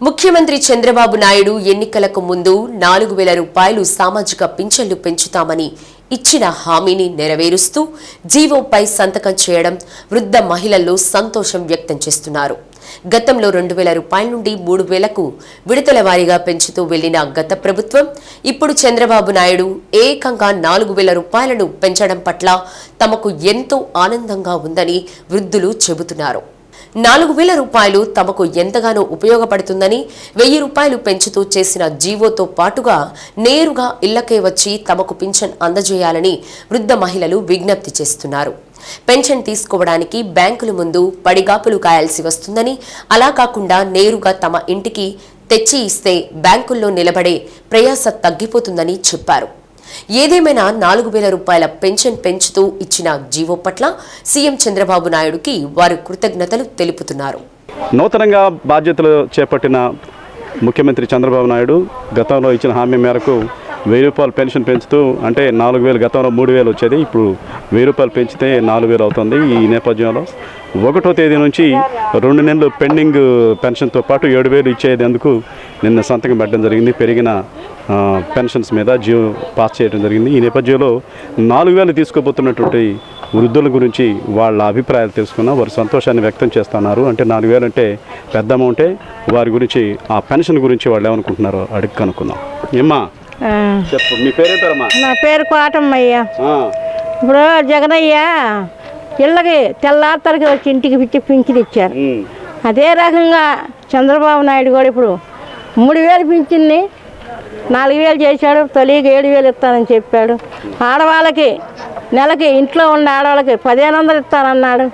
ముఖ్యమంత్రి చంద్రబాబు నాయుడు ఎన్నికలకు ముందు నాలుగు వేల రూపాయలు సామాజిక పింఛన్లు పెంచుతామని ఇచ్చిన హామీని నెరవేరుస్తూ జీవోపై సంతకం చేయడం వృద్ధ మహిళల్లో సంతోషం వ్యక్తం చేస్తున్నారు. గతంలో రెండు వేల రూపాయల నుండి మూడు వేలకు విడతల వారీగా పెంచుతూ వెళ్ళిన గత ప్రభుత్వం ఇప్పుడు చంద్రబాబు నాయుడు ఏకంగా నాలుగు వేల రూపాయలను పెంచడం పట్ల తమకు ఎంతో ఆనందంగా ఉందని వృద్ధులు చెబుతున్నారు. నాలుగు వేల రూపాయలు తమకు ఎంతగానో ఉపయోగపడుతుందని వెయ్యి రూపాయలు పెంచుతూ చేసిన జీవోతో పాటుగా నేరుగా ఇళ్ళకే వచ్చి తమకు పింఛన్ అందజేయాలని వృద్ధ మహిళలు విజ్ఞప్తి చేస్తున్నారు. పెన్షన్ తీసుకోవడానికి బ్యాంకుల ముందు పడిగాపులు కాయాల్సి వస్తుందని అలా కాకుండా నేరుగా తమ ఇంటికి తెచ్చి ఇస్తే బ్యాంకుల్లో నిలబడే ప్రయాస తగ్గిపోతుందని చెప్పారు. ఏదేమైనా నాలుగు వేల రూపాయల పెన్షన్ పెంచుతూ ఇచ్చిన జీవో పట్ల సీఎం చంద్రబాబు నాయుడుకి వారు కృతజ్ఞతలు తెలుపుతున్నారు. నూతనంగా బాధ్యతలు చేపట్టిన ముఖ్యమంత్రి చంద్రబాబు నాయుడు గతంలో ఇచ్చిన హామీ మేరకు వెయ్యి రూపాయలు పెన్షన్ పెంచుతూ అంటే నాలుగు వేలు గతంలో మూడు వేలు వచ్చేది ఇప్పుడు వెయ్యి రూపాయలు పెంచితే నాలుగు వేలు అవుతుంది ఈ నేపథ్యంలో. ఒకటో తేదీ నుంచి రెండు నెలలు పెండింగ్ పెన్షన్తో పాటు ఏడు వేలు ఇచ్చేందుకు నిన్న సంతకం పెట్టడం జరిగింది. పెరిగిన పెన్షన్స్ మీద జియో పాస్ చేయడం జరిగింది. ఈ నేపథ్యంలో నాలుగు వేలు తీసుకోబోతున్నటువంటి వృద్ధుల గురించి వాళ్ళ అభిప్రాయాలు తెలుసుకున్నా. వారి సంతోషాన్ని వ్యక్తం చేస్తున్నారు. అంటే నాలుగు వేలు అంటే పెద్ద అమౌంటే. వారి గురించి ఆ పెన్షన్ గురించి వాళ్ళు ఏమనుకుంటున్నారో అడిగి కనుక్కుందాం. ఏమ్మా? చెప్పు. మీ పేరే పేరమ్మా? నా పేరు కోటమ్మయ్య. ఇప్పుడు జగనయ్య ఇళ్ళకి తెల్లారితలకి వచ్చి ఇంటికి పిచ్చి పింఛన్ ఇచ్చారు అదే రకంగా చంద్రబాబు నాయుడు కూడా ఇప్పుడు మూడు వేలు పింఛన్ని నాలుగు వేలు చేశాడు తొలికి ఏడు వేలు ఇస్తానని చెప్పాడు. ఆడవాళ్ళకి నెలకి ఇంట్లో ఉన్న ఆడవాళ్ళకి పదిహేను వందలు ఇస్తానన్నాడు.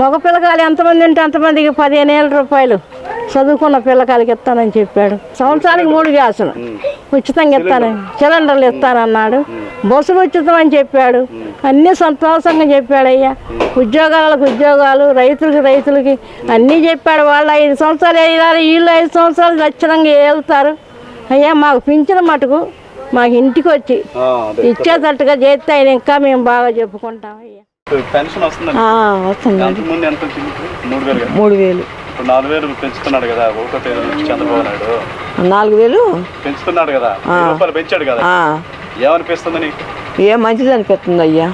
మగ పిల్లకాయలు ఎంతమంది ఉంటే అంతమందికి పదిహేను వేల రూపాయలు చదువుకున్న పిల్లకాయలకి ఇస్తానని చెప్పాడు. సంవత్సరానికి మూడు గ్యాసులు. ఉచితంగా ఇస్తానని సిలిండర్లు ఇస్తానన్నాడు. బస్సులు ఉచితం అని చెప్పాడు. అన్నీ సంతోషంగా చెప్పాడు అయ్యా. ఉద్యోగాలకు ఉద్యోగాలు రైతులకి రైతులకి అన్నీ చెప్పాడు. వాళ్ళు ఐదు సంవత్సరాలు వేయాలి వీళ్ళు ఐదు సంవత్సరాలు లక్షణంగా వెళ్తారు అయ్యా మాకు పింఛన మటుకు మాకు ఇంటికి వచ్చి. ఇచ్చేటట్టుగా చేస్తే ఆయన ఇంకా మేము బాగా చెప్పుకుంటాం అయ్యా. వస్తుంది? మూడు వేలు నాలుగు వేలు పెంచుతున్నాడు కదా. ఒకటో తేదీ నుంచి చంద్రబాబు నాయుడు. నాలుగు వేలు? పెంచుతున్నాడు కదా. రూపాయలు పెంచాడు కదా. ఏమనిపిస్తుంది నీకు? ఏం మంచిది అనిపిస్తుంది అయ్యా.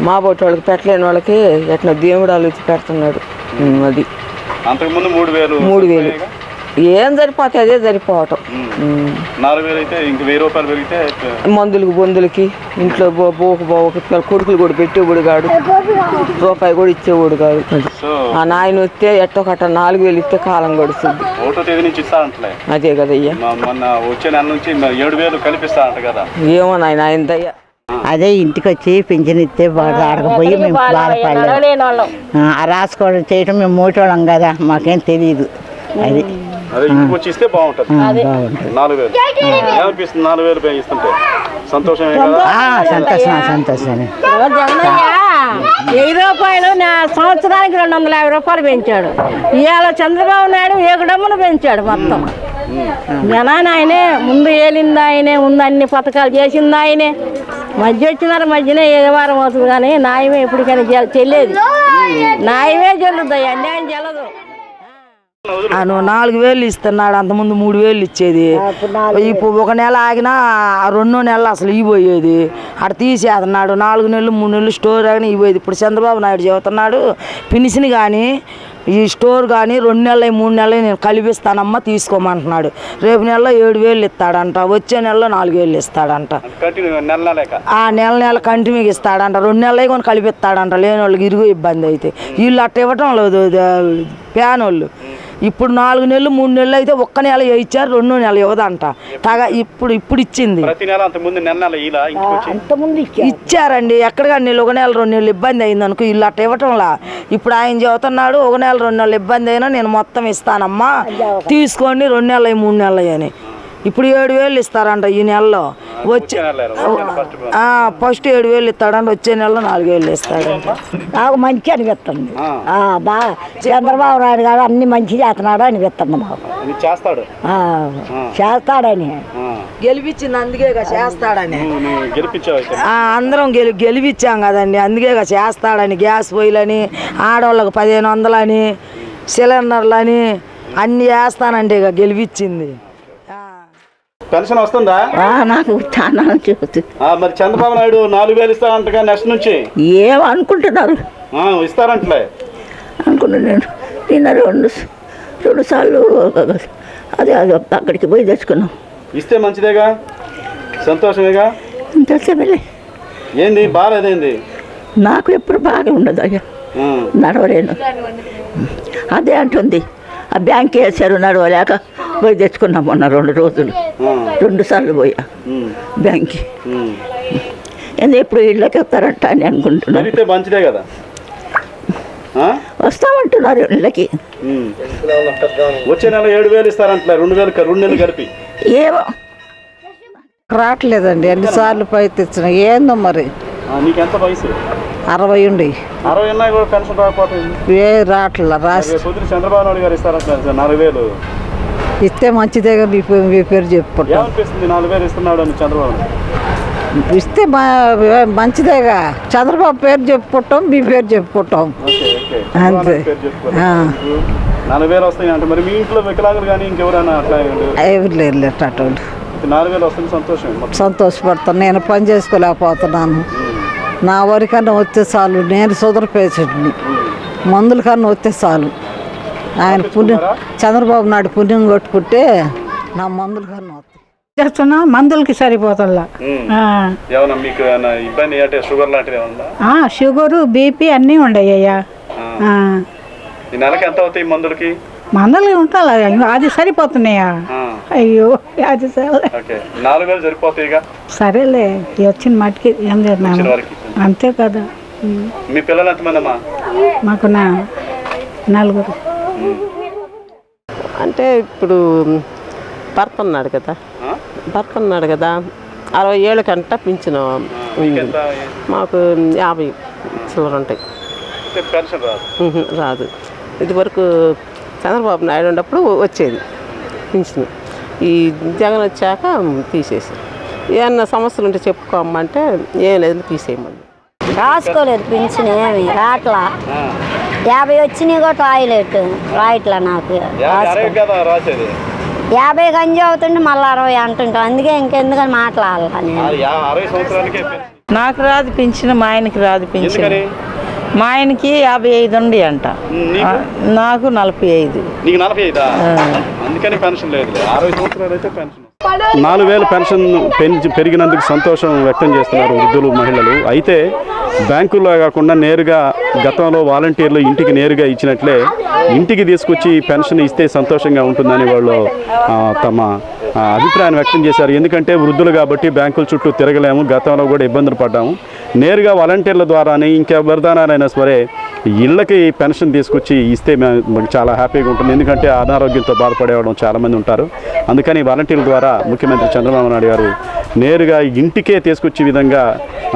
మా బొట్టు వాళ్ళకి పెట్టలేని వాళ్ళకి ఎట్లా దేవుడు ఆలోచి పెడుతున్నాడు. అది. అంతకుముందు మూడు వేలు మూడు వేలు. ఏం సరిపోతే అదే సరిపోవటం. ఉమ్, నాలుగు వేలు అయితే ఇంక వెయ్యి రూపాయలు పెరిగితే మందులకి బొందులకి ఇంట్లో బోకు బోకు కొడుకులు కూడా పెట్టేవాడు కాడు. రూపాయి కూడా ఇచ్చేవాడు కాదు. ఆ నాయన వస్తే ఎట్టో కట్ట నాలుగు వేలు ఇస్తే కాలం గడుస్తుంది. అదే కదయ్యా. ఏమో నాయన అదే ఇంటికి వచ్చి పింఛన్ ఇస్తే ఆడకపోయి మేము బాధపడలేదు రాసుకోవడం చేయటం మేము మూటోళ్ళం కదా మాకేం తెలియదు అది. అదే ఇంటికి వచ్చి ఇస్తే బాగుంటుంది. నాలుగు వేలు. ఏమనిపిస్తుంది? నాలుగు వేలు పై ఇస్తుంటే? సంతోషమే కదా? ఆ, సంతోషం సంతోషమే వెయ్యి రూపాయలు నా సంవత్సరానికి రెండు వందల యాభై రూపాయలు పెంచాడు. ఇవాళ చంద్రబాబు నాయుడు ఏకడమ్మును పెంచాడు మొత్తం. జనాన్ని ఆయనే ముందు ఏలింది ఆయనే ముందు అన్ని పథకాలు చేసింది ఆయనే. మధ్య వచ్చినారు మధ్యనే ఏ వారం అవుతుంది కానీ న్యాయమే ఎప్పటికైనా చెల్లేది. న్యాయమే చెల్లుద్ది అన్యాయం చెల్లదు అను నాలుగు వేలు ఇస్తున్నాడు అంతకుముందు మూడు వేలు ఇచ్చేది. ఇప్పుడు ఒక నెల ఆగినా ఆ రెండో నెలలు అసలు ఇవ్వబోయేది. అక్కడ తీసేస్తున్నాడు నాలుగు నెలలు మూడు నెలలు స్టోర్ ఆగినా ఇవ్వదు ఇప్పుడు చంద్రబాబు నాయుడు చెబుతున్నాడు పినిసిని కానీ ఈ స్టోర్ కానీ రెండు నెలలు మూడు నెలలు నేను కలిపిస్తానమ్మా తీసుకోమంటున్నాడు. రేపు నెలలో ఏడు వేలు ఇస్తాడంట వచ్చే నెలలో నాలుగు వేలు ఇస్తాడంట. కంటిన్యూ ఆ నెల నెల కంటిన్యూగా ఇస్తాడంట రెండు నెలలు కొని కలిపిస్తాడంట లేని వాళ్ళకి ఇరుగు ఇబ్బంది అయితే. వీళ్ళు అట్ట ఇవ్వటం లేదు ప్యాన్ వాళ్ళు ఇప్పుడు నాలుగు నెలలు మూడు నెలలు అయితే ఒక్క నెల ఇచ్చారు రెండో నెల ఇవ్వదంట. తగా ఇప్పుడు ఇప్పుడు ఇచ్చింది. ప్రతి నెల అంత ముందు నెల నెల ఇలా ఇంటికి వచ్చి ఇచ్చారండి. ఎక్కడిగా నెల ఒక నెల రెండు నెలలు ఇబ్బంది అయింది అనుకో ఇల్లు అట్ట ఇవ్వటంలా. ఇప్పుడు ఆయన చెబుతున్నాడు ఒక నెల రెండు నెలలు ఇబ్బంది అయినా నేను మొత్తం ఇస్తానమ్మా. తీసుకోండి రెండు నెలలు మూడు నెలలు అని. ఇప్పుడు ఏడు వేలు ఇస్తారంట ఈ నెలలో. వచ్చే ఫస్ట్ ఆ, ఫస్ట్ ఏడు వేలు ఇస్తాడంట వచ్చే నెలలో నాలుగు వేలు ఇస్తాడంట నాకు మంచి అనిపిస్తుంది. బాగా చంద్రబాబు నాయుడు గారు అన్ని మంచి చేస్తున్నాడు అనిపిస్తుంది మాకు. చేస్తాడు. ఆ, చేస్తాడని. గెలిపించింది అందుకే చేస్తాడని. అందరం గెలి గెలిపించాం కదండి. అందుకే ఇక చేస్తాడని గ్యాస్ పొయ్యిలని ఆడవాళ్ళకి పదిహేను వందలని సిలిండర్లని అన్ని వేస్తానంటే ఇక గెలిపించింది. పెన్షన్ వస్తుందా? నాకు చాలా మరి చంద్రబాబు నాయుడు నాలుగు వేలు ఇస్తారంటగా నెక్స్ట్ నుంచి? ఏం అనుకుంటున్నారు? ఇస్తారంటలే. అనుకున్నాను నేను. నిన్న రెండు రెండు సార్లు అదే అదే అక్కడికి పోయి తెచ్చుకున్నాం. ఇస్తే మంచిదేగా? సంతోషమేగా? తెచ్చబెళ్ళి ఏంది బాగాలేదేంది నాకు ఎప్పుడు బాగా ఉండదు అయ్యా. నడవలేను. అదే అంటుంది. ఆ బ్యాంక్ వేసారు నడవలేక. పోయి తెచ్చుకున్నాం మొన్న రెండు రోజులు. రెండు సార్లు పోయా. బ్యాంక్కి. ఎందుకు ఎప్పుడు ఇళ్ళకి వస్తారంట అని అనుకుంటున్నాను మంచిదే కదా? వస్తామంటున్నారు ఇళ్ళకి. వచ్చే నెల ఏడు వేలు ఇస్తారంటలే రెండు వేలు రెండు నెలలు కలిపి. ఏమో రావట్లేదండి ఎన్నిసార్లు పై తెచ్చిన. ఏందో మరి? ఆ, నీకెంత వయసు? అరవై ఉండి. అరవై కూడా పెన్షన్ ఏ రావట్లే రాసి. చంద్రబాబు నాయుడు గారు ఇస్తారంటున్నారు నాలుగు వేలు. ఇస్తే మంచిదేగా మీ పేరు చెప్పుకుంటాం? ఇస్తే మంచిదేగా. చంద్రబాబు పేరు చెప్పుకుంటాం మీ పేరు చెప్పుకుంటాం. అంతే. నాలుగు వేలు వస్తాయి అంటే మరి మీ ఇంట్లో వికలాంగులు కానీ ఇంకెవరైనా అట్లా? ఎవరు లేరు అటువంటి నాలుగు వేలు వస్తుంది సంతోషం. సంతోషపడతాను. నేను పని చేసుకోలేకపోతున్నాను. నా వరకన్నా వస్తే చాలు. నేను సుదర పేషెంట్ని మందుల కన్నా వస్తే చాలు. ఆయన పుణ్యం చంద్రబాబు నాయుడు పుణ్యం కొట్టుకుంటే నా మందుల కన్నా వస్తాయి చేస్తున్నా మందులకి సరిపోతుందా మీకు ఇబ్బంది అంటే షుగర్ లాంటిది షుగరు బీపీ అన్నీ ఉండయ్యా నెలకి ఎంత అవుతాయి మందులకి? మందులు ఉంటా అది సరిపోతున్నాయా? అయ్యో అది సరే. ఓకే నాలుగు వేలు సరిపోతాయిగా సరేలే ఈ వచ్చిన మట్టికి ఏం చేద్దాం? అంతే కదా. మీ పిల్లలు ఎంతమంది మాకు నా నలుగురు. అంటే ఇప్పుడు భర్త ఉన్నాడు కదా? భర్త ఉన్నాడు కదా. అరవై ఏళ్ళకంట పింఛను మీకెంత మాకు యాభై చిల్లర ఉంటాయి. రాదు? ఇదివరకు చంద్రబాబు నాయుడు ఉన్నప్పుడు వచ్చేది పింఛను ఈ జగన్ వచ్చాక తీసేసి. ఏమన్నా సమస్యలు ఉంటే చెప్పుకోమంటే ఏం లేదు తీసేయమని. రాసుకోలేదు పింఛన్ ఏమి రాట్లా. యాభై వచ్చినాయి కూడా రాయలేదు రాయట్లా నాకు. యాభై గంజి అవుతుంటే మళ్ళీ అరవై అంటుంటాం అందుకే ఇంకెందుకని మాట్లాడాలి నేను. నాకు రాదు పింఛన్ మా ఆయనకి రాదు పింఛన్. మా ఆయనకి యాభై ఐదు ఉండి అంట. నీకు? ఆ, నాకు నలభై ఐదు. నీకు నలభై ఐదా? అందుకని పెన్షన్ లేదు అరవై సంవత్సరాలు అయితే పెన్షన్. నాలుగు వేలు పెన్షన్ పెంచి పెరిగినందుకు సంతోషం వ్యక్తం చేస్తున్నారు వృద్ధులు మహిళలు. అయితే బ్యాంకుల్లో కాకుండా నేరుగా గతంలో వాలంటీర్లు ఇంటికి నేరుగా ఇచ్చినట్లే ఇంటికి తీసుకొచ్చి పెన్షన్ ఇస్తే సంతోషంగా ఉంటుందని వాళ్ళు తమ అభిప్రాయాన్ని వ్యక్తం చేశారు. ఎందుకంటే వృద్ధులు కాబట్టి బ్యాంకుల చుట్టూ తిరగలేము గతంలో కూడా ఇబ్బందులు పడ్డాము. నేరుగా వాలంటీర్ల ద్వారానే ఇంకెవరిదానైనా సరే ఇళ్ళకి పెన్షన్ తీసుకొచ్చి ఇస్తే మేము చాలా హ్యాపీగా ఉంటుంది. ఎందుకంటే అనారోగ్యంతో బాధపడేవాళ్ళం చాలామంది ఉంటారు. అందుకని వాలంటీర్ల ద్వారా ముఖ్యమంత్రి చంద్రబాబు నాయుడు గారు నేరుగా ఇంటికే తీసుకొచ్చే విధంగా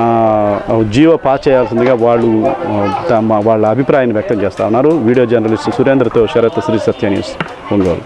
జీవ జీవో పాస్ చేయాల్సిందిగా వాళ్ళు తమ వాళ్ళ అభిప్రాయాన్ని వ్యక్తం చేస్తా ఉన్నారు. వీడియో జర్నలిస్ట్ సురేంద్రతో శరత్ శ్రీ సత్య న్యూస్ ఒంగోలు.